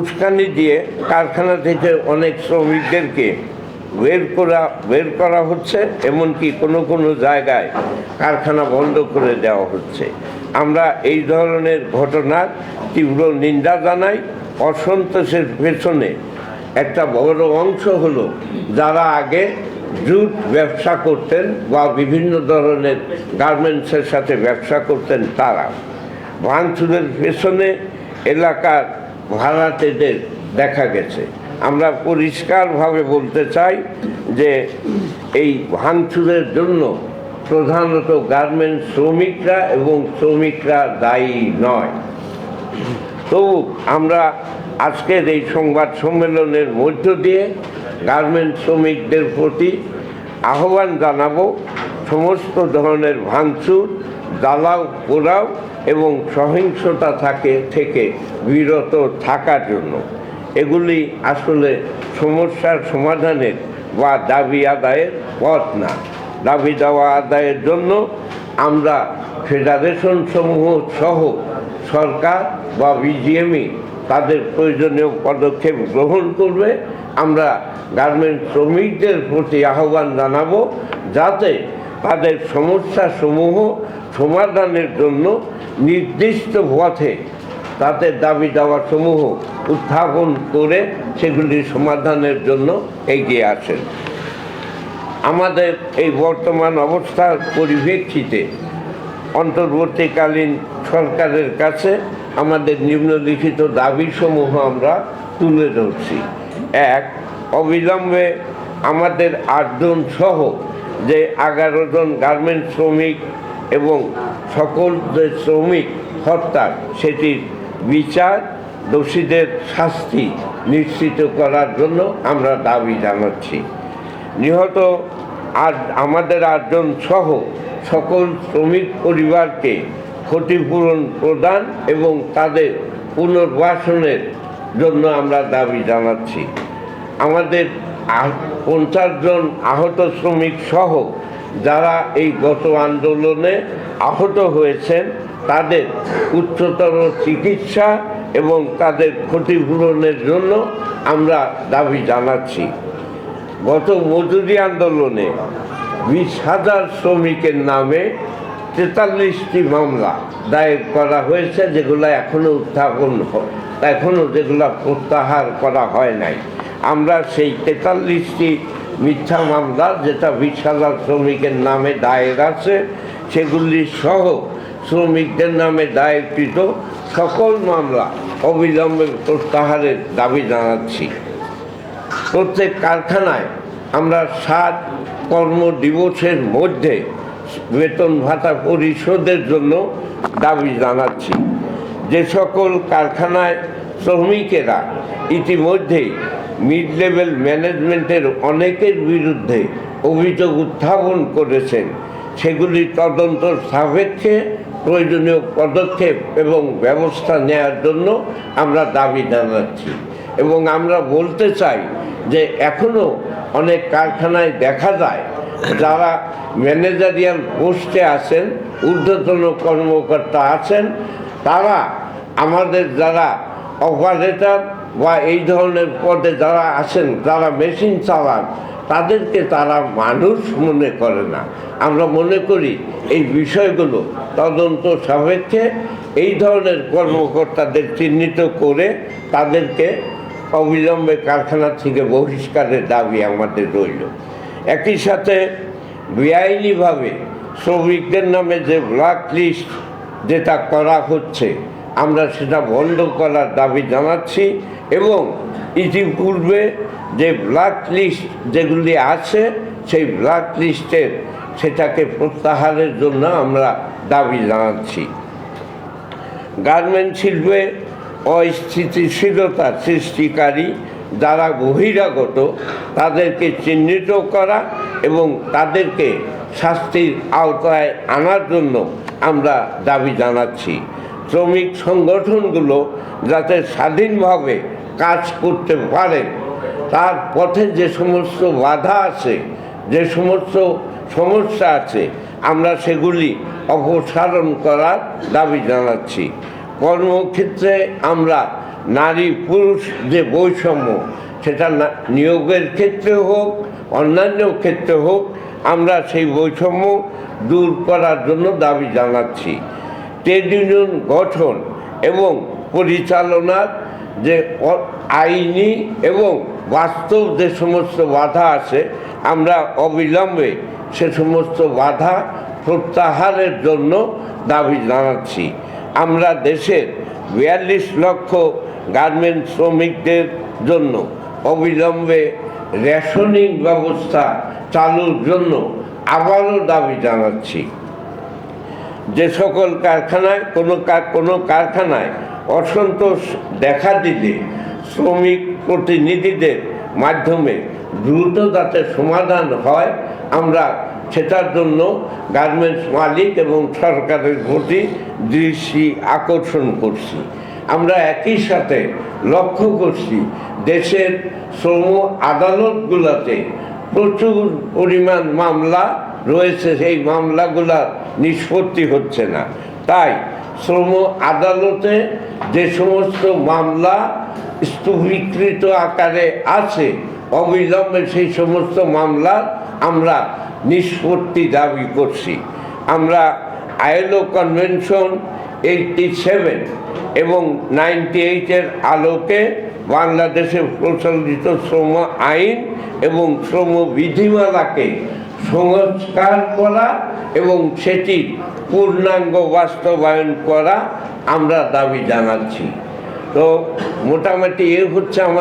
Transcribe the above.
উস্কানি দিয়ে কারখানা থেকে অনেক শ্রমিকদেরকে বের করা বের করা হচ্ছে, এমনকি কোনো কোনো জায়গায় কারখানা বন্ধ করে দেওয়া হচ্ছে। আমরা এই ধরনের ঘটনার তীব্র নিন্দা জানাই। অসন্তোষের পেছনে একটা বড় অংশ হলো যারা আগে জুট ব্যবসা করতেন বা বিভিন্ন ধরনের গার্মেন্টসের সাথে ব্যবসা করতেন তারা। ভাঙচুরের পেছনে এলাকার ভাড়াটেদের দেখা গেছে। আমরা পরিষ্কারভাবে বলতে চাই যে এই ভাঙচুরের জন্য প্রধানত গার্মেন্ট শ্রমিকরা এবং শ্রমিকরা দায়ী নয়। তবু আমরা আজকের এই সংবাদ সম্মেলনের মধ্য দিয়ে গার্মেন্ট শ্রমিকদের প্রতি আহ্বান জানাব, সমস্ত ধরনের ভাঙচুর জ্বালাও পোড়াও এবং সহিংসতা থাকে, থেকে বিরত থাকার জন্য। এগুলি আসলে সমস্যার সমাধানের বা দাবি আদায়ের পথ না। দাবি দেওয়া আদায়ের জন্য আমরা ফেডারেশন সমূহ সহ সরকার বা বিজিএমই তাদের প্রয়োজনীয় পদক্ষেপ গ্রহণ করবে। আমরা গার্মেন্ট শ্রমিকদের প্রতি আহ্বান জানাব যাতে তাদের সমস্যাসমূহ সমাধানের জন্য নির্দিষ্ট পথে তাদের দাবি দাওয়া সমূহ উত্থাপন করে সেগুলি সমাধানের জন্য এগিয়ে আসেন। আমাদের এই বর্তমান অবস্থার পরিপ্রেক্ষিতে অন্তর্বর্তীকালীন সরকারের কাছে আমাদের নিম্নলিখিত দাবিসমূহ আমরা তুলে ধরছি। এক, অবিলম্বে আমাদের আটজন সহ যে এগারো জন গার্মেন্ট শ্রমিক এবং সকল যে শ্রমিক হত্যার সেটির বিচার দোষীদের শাস্তি নিশ্চিত করার জন্য আমরা দাবি জানাচ্ছি। নিহত আর আমাদের আটজন সহ সকল শ্রমিক পরিবারকে ক্ষতিপূরণ প্রদান এবং তাদের পুনর্বাসনের জন্য আমরা দাবি জানাচ্ছি। আমাদের পঞ্চাশ জন আহত শ্রমিক সহ যারা এই গত আন্দোলনে আহত হয়েছেন, তাদের উচ্চতর চিকিৎসা এবং তাদের ক্ষতিপূরণের জন্য আমরা দাবি জানাচ্ছি। গত মজুরি আন্দোলনে বিশ হাজার শ্রমিকের নামে তেতাল্লিশটি মামলা দায়ের করা হয়েছে, যেগুলো এখনও উত্থাপন এখনও যেগুলো প্রত্যাহার করা হয় নাই। আমরা সেই তেতাল্লিশটি মিথ্যা মামলা, যেটা বিশ হাজার শ্রমিকের নামে দায়ের আছে, সেগুলি সহ শ্রমিকদের নামে দায়েরকৃত সকল মামলা অবিলম্বে প্রত্যাহারের দাবি জানাচ্ছি। প্রত্যেক কারখানায় আমরা সাত কর্মদিবসের মধ্যে বেতন ভাতা পরিশোধের জন্য দাবি জানাচ্ছি। যে সকল কারখানায় শ্রমিকেরা ইতিমধ্যেই মিড লেভেল ম্যানেজমেন্টের অনেকের বিরুদ্ধে অভিযোগ উত্থাপন করেছেন। সেগুলি তদন্ত সাপেক্ষে প্রয়োজনীয় পদক্ষেপ এবং ব্যবস্থা নেওয়ার জন্য আমরা দাবি জানাচ্ছি এবং আমরা বলতে চাই যে এখনও অনেক কারখানায় দেখা যায় যারা ম্যানেজারিয়াল পোস্টে আছেন, ঊর্ধ্বতন কর্মকর্তা আছেন, তারা আমাদের যারা অপারেটর বা এই ধরনের পদে যারা আছেন, যারা মেশিন চালান, তাদেরকে তারা মানুষ মনে করে না। আমরা মনে করি এই বিষয়গুলো তদন্ত সাপেক্ষে এই ধরনের কর্মকর্তাদের চিহ্নিত করে তাদেরকে অবিলম্বে কারখানা থেকে বহিষ্কারের দাবি আমাদের রইল। একই সাথে বেআইনিভাবে শ্রমিকদের নামে যে ব্ল্যাক লিস্ট যেটা করা হচ্ছে আমরা সেটা বন্ধ করার দাবি জানাচ্ছি এবং ইতিপূর্বে যে ব্ল্যাক লিস্ট যেগুলি আছে, সেই ব্ল্যাক লিস্টের সেটাকে প্রত্যাহারের জন্য আমরা দাবি জানাচ্ছি। গার্মেন্ট শিল্পে অস্থিতিশীলতা সৃষ্টিকারী যারা বহিরাগত, তাদেরকে চিহ্নিত করা এবং তাদেরকে শাস্তির আওতায় আনার জন্য আমরা দাবি জানাচ্ছি। শ্রমিক সংগঠনগুলো যাতে স্বাধীনভাবে কাজ করতে পারে, তার পথে যে সমস্ত বাধা আছে, যে সমস্ত সমস্যা আছে, আমরা সেগুলি অপসারণ করার দাবি জানাচ্ছি। কর্মক্ষেত্রে আমরা নারী পুরুষ যে বৈষম্য, সেটা নিয়োগের ক্ষেত্রে হোক, অন্যান্য ক্ষেত্রে হোক, আমরা সেই বৈষম্য দূর করার জন্য দাবি জানাচ্ছি। ট্রেড ইউনিয়ন গঠন এবং পরিচালনার যে আইনি এবং বাস্তব যে সমস্ত বাধা আছে, আমরা অবিলম্বে সে সমস্ত বাধা প্রত্যাহারের জন্য দাবি জানাচ্ছি। আমরা দেশের বিয়াল্লিশ লক্ষ গার্মেন্ট শ্রমিকদের জন্য অবিলম্বে রেশনিং ব্যবস্থা চালুর জন্য আবারও দাবি জানাচ্ছি। যে সকল কারখানায়, কোনো কোনো কারখানায় অসন্তোষ দেখা দিলে শ্রমিক প্রতিনিধিদের মাধ্যমে দ্রুত যাতে সমাধান হয়, আমরা সেটার জন্য গার্মেন্টস মালিক এবং সরকারের প্রতি দৃষ্টি আকর্ষণ করছি। আমরা একই সাথে লক্ষ্য করছি, দেশের শ্রম আদালতগুলোতে প্রচুর পরিমাণ মামলা রয়েছে। সেই মামলাগুলা নিষ্পত্তি হচ্ছে না। তাই শ্রম আদালতে যে সমস্ত মামলা স্থগিতকৃত আকারে আছে, অবিলম্বে সেই সমস্ত মামলা আমরা নিষ্পত্তি দাবি করছি। আমরা আইএলও কনভেনশন এইটটি সেভেন এবং নাইনটি এইটের আলোকে বাংলাদেশে প্রচলিত শ্রম আইন এবং শ্রম বিধিমালাকে সংস্কার করা এবং সেটির পূর্ণাঙ্গ বাস্তবায়ন করা আমরা দাবি জানাচ্ছি। তো মোটামুটি এ হচ্ছে আমার